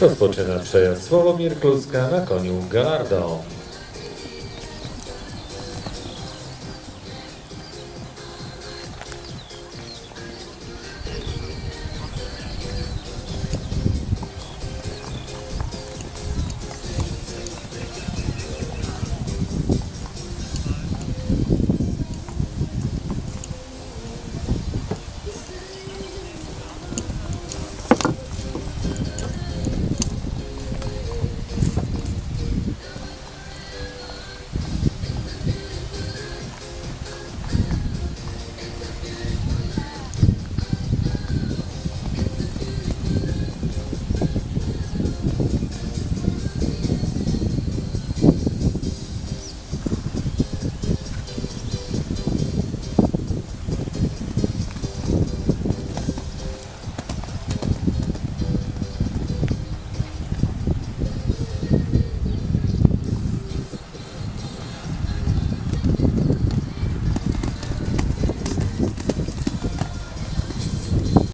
Rozpoczyna przejazd Sławomir Kluska na koniu Gallardo.